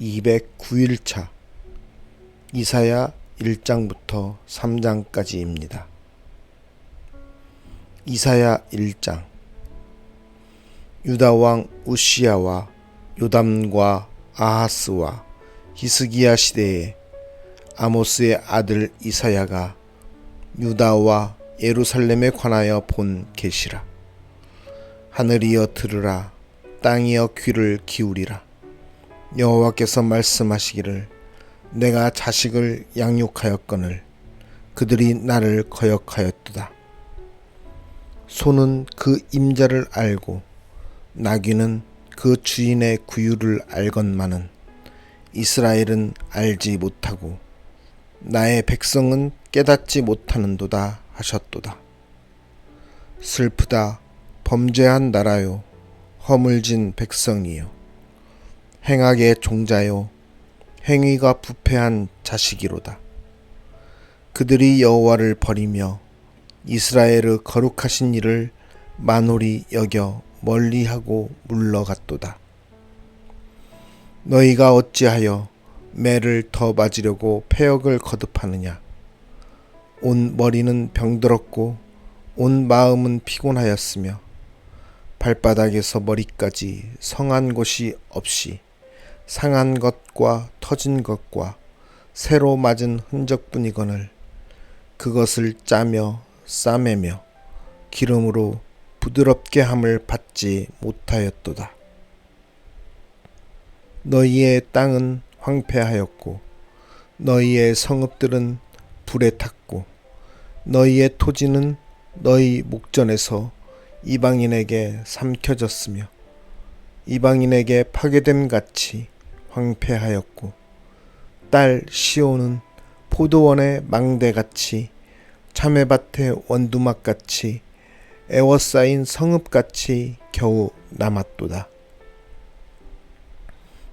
209일차. 이사야 1장부터 3장까지입니다. 이사야 1장. 유다 왕 우시야와 요담과 아하스와 히스기야 시대에 아모스의 아들 이사야가 유다와 예루살렘에 관하여 본 계시라. 하늘이여 들으라 땅이여 귀를 기울이라 여호와께서 말씀하시기를 내가 자식을 양육하였거늘 그들이 나를 거역하였도다. 소는 그 임자를 알고 나귀는 그 주인의 구유를 알건만은 이스라엘은 알지 못하고 나의 백성은 깨닫지 못하는도다 하셨도다. 슬프다 범죄한 나라요 허물진 백성이요 행악의 종자요 행위가 부패한 자식이로다. 그들이 여호와를 버리며 이스라엘의 거룩하신 일을 만홀히 여겨 멀리하고 물러갔도다. 너희가 어찌하여 매를 더 맞으려고 폐역을 거듭하느냐? 온 머리는 병들었고 온 마음은 피곤하였으며 발바닥에서 머리까지 성한 곳이 없이 상한 것과 터진 것과 새로 맞은 흔적뿐이거늘 그것을 짜며 싸매며 기름으로 부드럽게 함을 받지 못하였도다. 너희의 땅은 황폐하였고 너희의 성읍들은 불에 탔고 너희의 토지는 너희 목전에서 이방인에게 삼켜졌으며 이방인에게 파괴됨 같이 황폐하였고 딸 시온은 포도원의 망대같이 참외밭의 원두막같이 애워싸인 성읍같이 겨우 남았도다.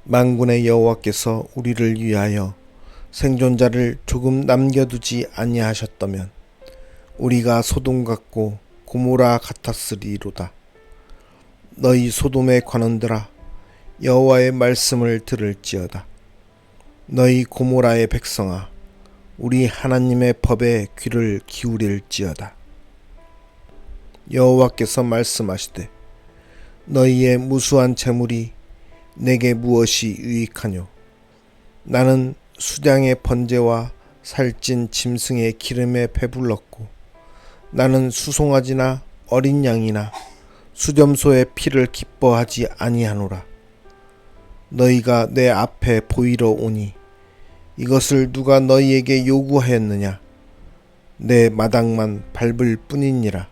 만군의 여호와께서 우리를 위하여 생존자를 조금 남겨두지 아니하셨다면 우리가 소돔 같고 고모라 같았으리로다. 너희 소돔의 관원들아 여호와의 말씀을 들을지어다. 너희 고모라의 백성아, 우리 하나님의 법에 귀를 기울일지어다. 여호와께서 말씀하시되 너희의 무수한 재물이 내게 무엇이 유익하뇨? 나는 수량의 번제와 살찐 짐승의 기름에 배불렀고 나는 수송아지나 어린 양이나 수점소의 피를 기뻐하지 아니하노라. 너희가 내 앞에 보이러 오니 이것을 누가 너희에게 요구하였느냐? 내 마당만 밟을 뿐이니라.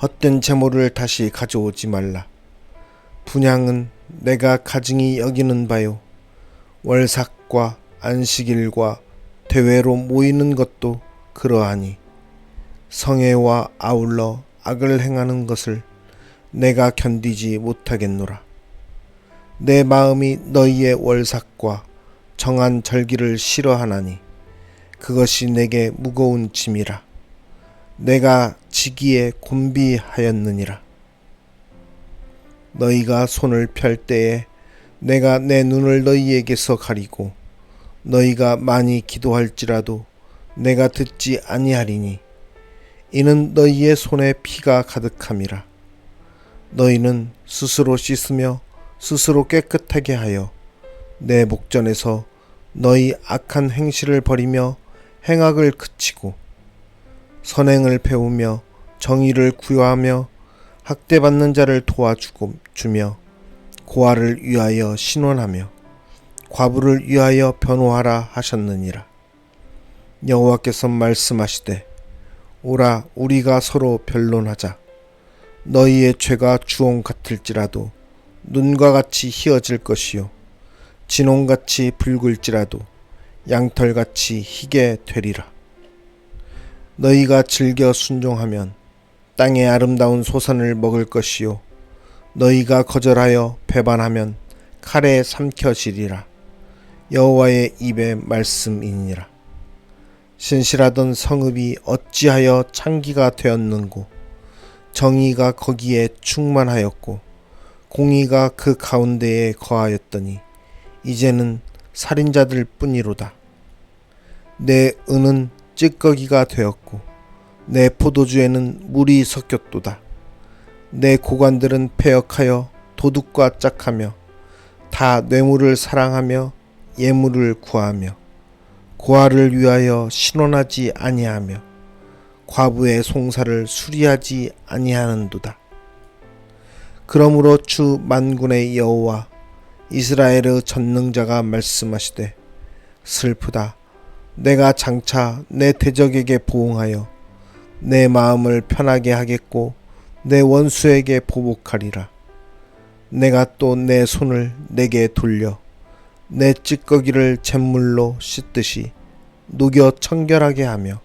헛된 재물을 다시 가져오지 말라. 분양은 내가 가증히 여기는 바요. 월삭과 안식일과 대회로 모이는 것도 그러하니 성애와 아울러 악을 행하는 것을 내가 견디지 못하겠노라. 내 마음이 너희의 월삭과 정한 절기를 싫어하나니 그것이 내게 무거운 짐이라. 내가 지기에 곤비하였느니라. 너희가 손을 펼 때에 내가 내 눈을 너희에게서 가리고 너희가 많이 기도할지라도 내가 듣지 아니하리니 이는 너희의 손에 피가 가득함이라. 너희는 스스로 씻으며 스스로 깨끗하게 하여 내 목전에서 너희 악한 행실을 버리며 행악을 그치고 선행을 배우며 정의를 구하며 학대받는 자를 도와주고 주며 고아를 위하여 신원하며 과부를 위하여 변호하라 하셨느니라. 여호와께서 말씀하시되 오라 우리가 서로 변론하자. 너희의 죄가 주홍 같을지라도 눈과 같이 희어질 것이요. 진홍같이 붉을지라도 양털같이 희게 되리라. 너희가 즐겨 순종하면 땅의 아름다운 소산을 먹을 것이요. 너희가 거절하여 배반하면 칼에 삼켜지리라. 여호와의 입의 말씀이니라. 신실하던 성읍이 어찌하여 창기가 되었는고? 정의가 거기에 충만하였고 공의가 그 가운데에 거하였더니 이제는 살인자들 뿐이로다. 내 은은 찌꺼기가 되었고 내 포도주에는 물이 섞였도다. 내 고관들은 패역하여 도둑과 짝하며 다 뇌물을 사랑하며 예물을 구하며 고아를 위하여 신원하지 아니하며 과부의 송사를 수리하지 아니하는도다. 그러므로 주 만군의 여호와 이스라엘의 전능자가 말씀하시되 슬프다. 내가 장차 내 대적에게 보응하여 내 마음을 편하게 하겠고 내 원수에게 보복하리라. 내가 또 내 손을 내게 돌려 내 찌꺼기를 잿물로 씻듯이 녹여 청결하게 하며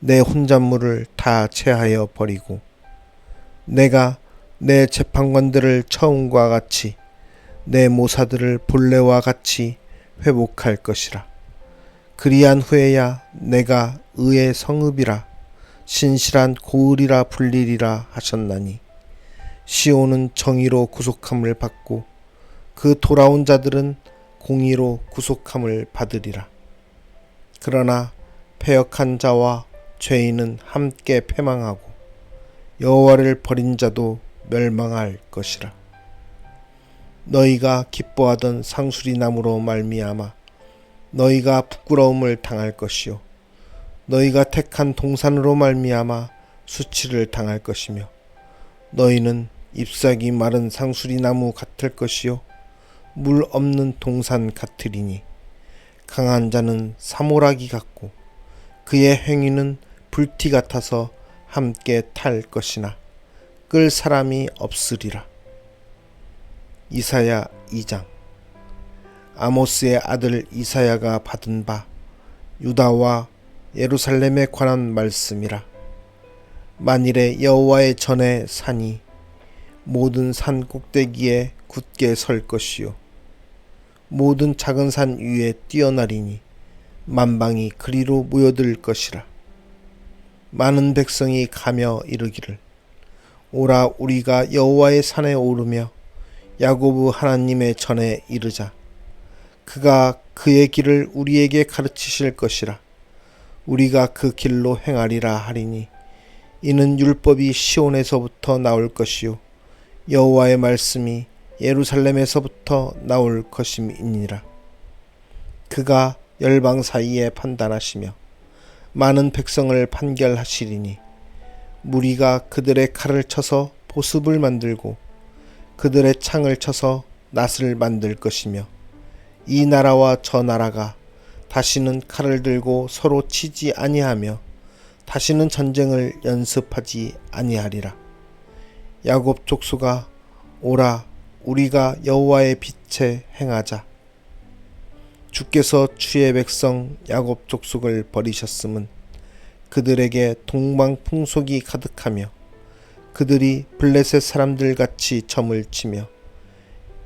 내 혼잣물을 다 체하여 버리고 내가 내 재판관들을 처음과 같이 내 모사들을 본래와 같이 회복할 것이라. 그리한 후에야 내가 의의 성읍이라 신실한 고을이라 불리리라 하셨나니 시온은 정의로 구속함을 받고 그 돌아온 자들은 공의로 구속함을 받으리라. 그러나 패역한 자와 죄인은 함께 패망하고 여호와를 버린 자도 멸망할 것이라. 너희가 기뻐하던 상수리 나무로 말미암아 너희가 부끄러움을 당할 것이요. 너희가 택한 동산으로 말미암아 수치를 당할 것이며 너희는 잎사귀 마른 상수리 나무 같을 것이요. 물 없는 동산 같으리니 강한 자는 사모라기 같고 그의 행위는 불티 같아서 함께 탈 것이나 끌 사람이 없으리라. 이사야 2장 아모스의 아들 이사야가 받은 바 유다와 예루살렘에 관한 말씀이라. 만일에 여호와의 전에 산이 모든 산 꼭대기에 굳게 설 것이요 모든 작은 산 위에 뛰어나리니 만방이 그리로 모여들 것이라. 많은 백성이 가며 이르기를 오라 우리가 여호와의 산에 오르며 야고보 하나님의 전에 이르자. 그가 그의 길을 우리에게 가르치실 것이라. 우리가 그 길로 행하리라 하리니 이는 율법이 시온에서부터 나올 것이요 여호와의 말씀이 예루살렘에서부터 나올 것임이니라. 그가 열방 사이에 판단하시며 많은 백성을 판결하시리니 무리가 그들의 칼을 쳐서 보습을 만들고 그들의 창을 쳐서 낫을 만들 것이며 이 나라와 저 나라가 다시는 칼을 들고 서로 치지 아니하며 다시는 전쟁을 연습하지 아니하리라. 야곱 족수가 오라 우리가 여호와의 빛에 행하자. 주께서 주의 백성 야곱 족속을 버리셨음은 그들에게 동방 풍속이 가득하며 그들이 블레셋 사람들 같이 점을 치며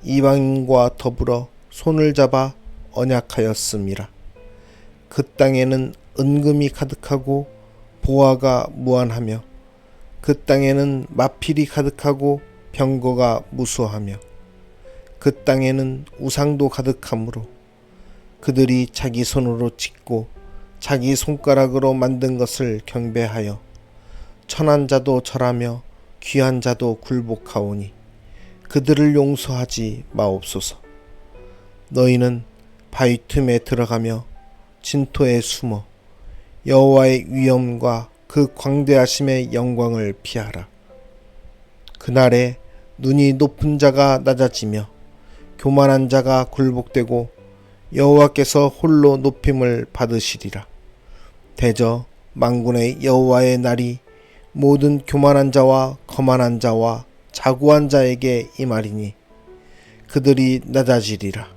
이방인과 더불어 손을 잡아 언약하였음이라. 그 땅에는 은금이 가득하고 보화가 무한하며 그 땅에는 마필이 가득하고 병거가 무수하며 그 땅에는 우상도 가득하므로 그들이 자기 손으로 짓고 자기 손가락으로 만든 것을 경배하여 천한 자도 절하며 귀한 자도 굴복하오니 그들을 용서하지 마옵소서. 너희는 바위 틈에 들어가며 진토에 숨어 여호와의 위엄과 그 광대하심의 영광을 피하라. 그날에 눈이 높은 자가 낮아지며 교만한 자가 굴복되고 여호와께서 홀로 높임을 받으시리라. 대저 망군의 여호와의 날이 모든 교만한 자와 거만한 자와 자구한 자에게 임하리니 그들이 낮아지리라.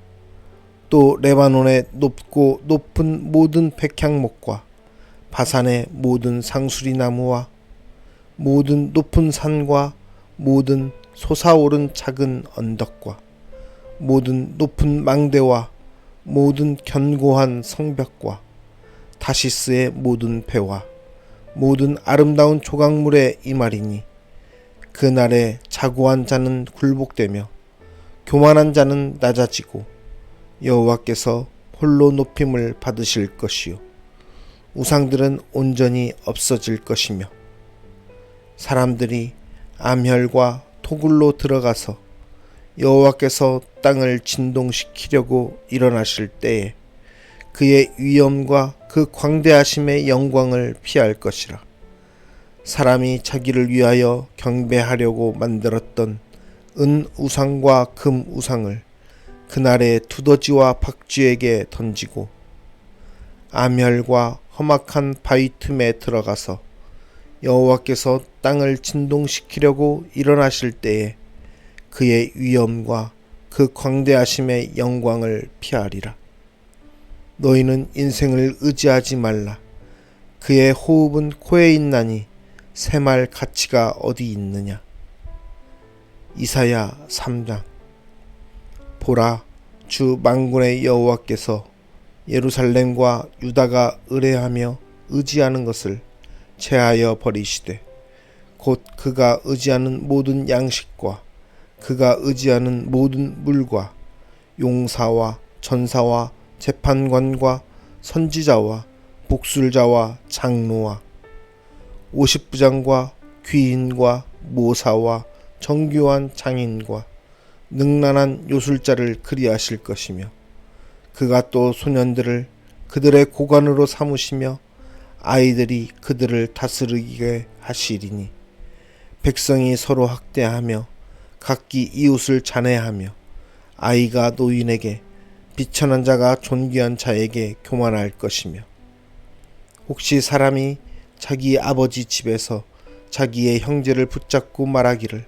또 레바논의 높고 높은 모든 백향목과 바산의 모든 상수리 나무와 모든 높은 산과 모든 솟아오른 작은 언덕과 모든 높은 망대와 모든 견고한 성벽과 다시스의 모든 배와 모든 아름다운 조각물의 이말이니 그날에 자고한 자는 굴복되며 교만한 자는 낮아지고 여호와께서 홀로 높임을 받으실 것이요 우상들은 온전히 없어질 것이며 사람들이 암혈과 토굴로 들어가서 여호와께서 땅을 진동시키려고 일어나실 때에 그의 위엄과 그 광대하심의 영광을 피할 것이라. 사람이 자기를 위하여 경배하려고 만들었던 은 우상과 금 우상을 그날의 두더지와 박쥐에게 던지고 암혈과 험악한 바위 틈에 들어가서 여호와께서 땅을 진동시키려고 일어나실 때에 그의 위엄과 그 광대하심의 영광을 피하리라. 너희는 인생을 의지하지 말라. 그의 호흡은 코에 있나니 새말 가치가 어디 있느냐. 이사야 3장 보라 주 만군의 여호와께서 예루살렘과 유다가 의뢰하며 의지하는 것을 제하여 버리시되 곧 그가 의지하는 모든 양식과 그가 의지하는 모든 물과 용사와 전사와 재판관과 선지자와 복술자와 장로와 오십부장과 귀인과 모사와 정교한 장인과 능란한 요술자를 그리하실 것이며 그가 또 소년들을 그들의 고관으로 삼으시며 아이들이 그들을 다스리게 하시리니 백성이 서로 학대하며 각기 이웃을 잔해하며 아이가 노인에게 비천한 자가 존귀한 자에게 교만할 것이며 혹시 사람이 자기 아버지 집에서 자기의 형제를 붙잡고 말하기를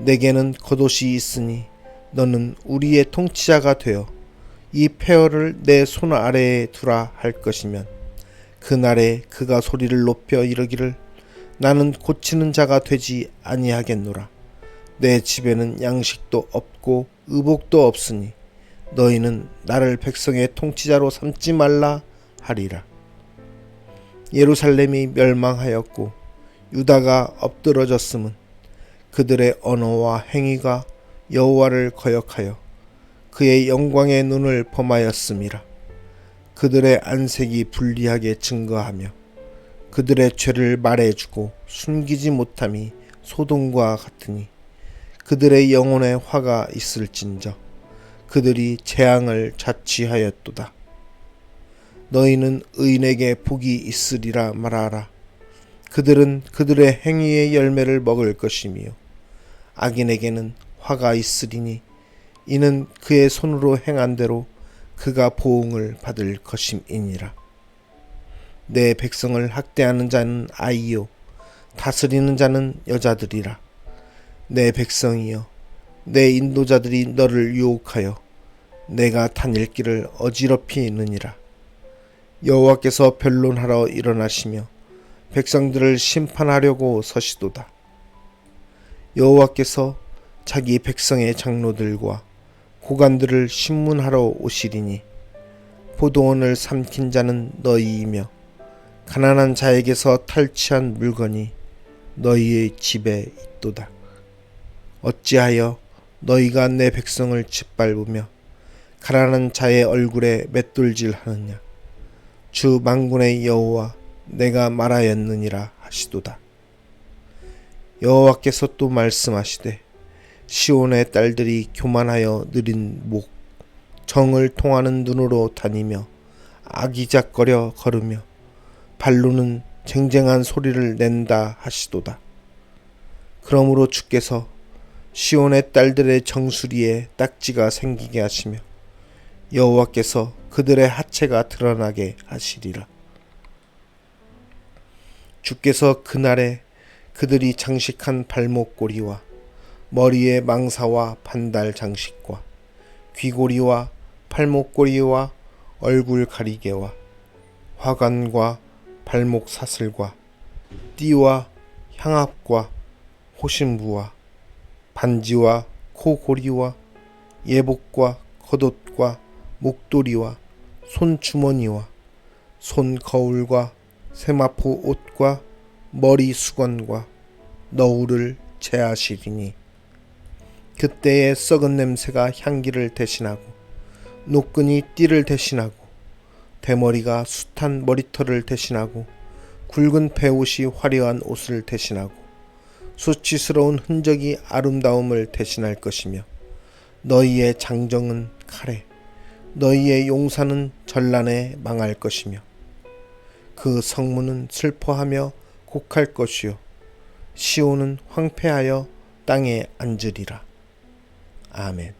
내게는 겉옷이 있으니 너는 우리의 통치자가 되어 이 폐허를 내 손 아래에 두라 할 것이면 그날에 그가 소리를 높여 이르기를 나는 고치는 자가 되지 아니하겠노라. 내 집에는 양식도 없고 의복도 없으니 너희는 나를 백성의 통치자로 삼지 말라 하리라 예루살렘이 멸망하였고 유다가 엎드러졌음은 그들의 언어와 행위가 여호와를 거역하여 그의 영광의 눈을 범하였음이라. 그들의 안색이 불리하게 증거하며 그들의 죄를 말해주고 숨기지 못함이 소동과 같으니 그들의 영혼에 화가 있을진저 그들이 재앙을 자취하였도다. 너희는 의인에게 복이 있으리라 말하라. 그들은 그들의 행위의 열매를 먹을 것이며 악인에게는 화가 있으리니 이는 그의 손으로 행한 대로 그가 보응을 받을 것임이니라. 내 백성을 학대하는 자는 아이요 다스리는 자는 여자들이라. 내 백성이여 내 인도자들이 너를 유혹하여 내가 다닐 길을 어지럽히느니라. 여호와께서 변론하러 일어나시며 백성들을 심판하려고 서시도다. 여호와께서 자기 백성의 장로들과 고관들을 신문하러 오시리니 포도원을 삼킨 자는 너희이며 가난한 자에게서 탈취한 물건이 너희의 집에 있도다. 어찌하여 너희가 내 백성을 짓밟으며 가난한 자의 얼굴에 맷돌질하느냐? 주 만군의 여호와 내가 말하였느니라 하시도다. 여호와께서 또 말씀하시되 시온의 딸들이 교만하여 느린 목 정을 통하는 눈으로 다니며 아기작거려 걸으며 발로는 쟁쟁한 소리를 낸다 하시도다. 그러므로 주께서 시온의 딸들의 정수리에 딱지가 생기게 하시며 여호와께서 그들의 하체가 드러나게 하시리라. 주께서 그날에 그들이 장식한 발목고리와 머리에 망사와 반달 장식과 귀고리와 팔목고리와 얼굴 가리개와 화관과 발목 사슬과 띠와 향압과 호신부와 반지와 코고리와 예복과 겉옷과 목도리와 손주머니와 손거울과 세마포 옷과 머리 수건과 너울을 제하시리니 그때의 썩은 냄새가 향기를 대신하고 노끈이 띠를 대신하고 대머리가 숱한 머리털을 대신하고 굵은 배옷이 화려한 옷을 대신하고 수치스러운 흔적이 아름다움을 대신할 것이며 너희의 장정은 칼에 너희의 용사는 전란에 망할 것이며 그 성문은 슬퍼하며 곡할 것이요 시온은 황폐하여 땅에 앉으리라. 아멘